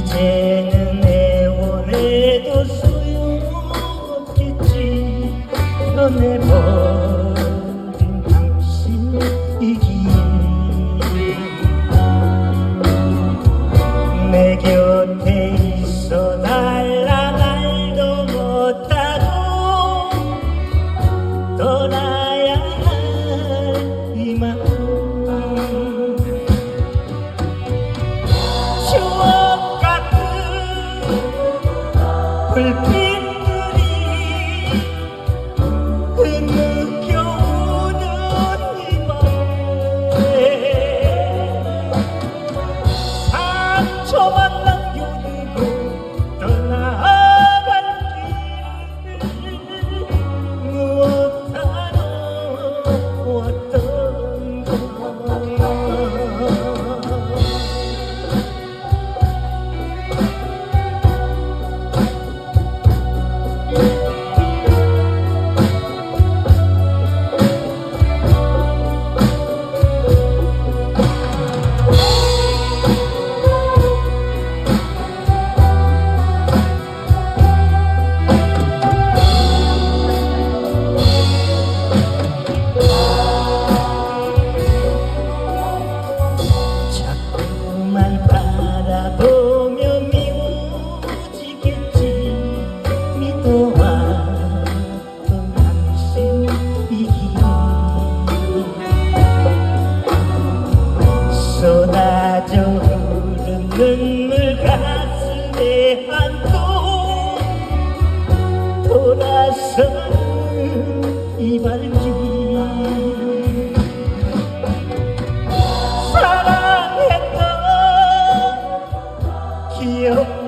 이제는 애원해도 소용없겠지. 너내 버 Happy 흐른 눈물 가슴에 안고 돌아서는 이 발길 사랑했던 기억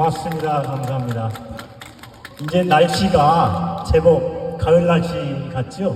고맙습니다. 감사합니다. 이제 날씨가 제법 가을 날씨 같죠?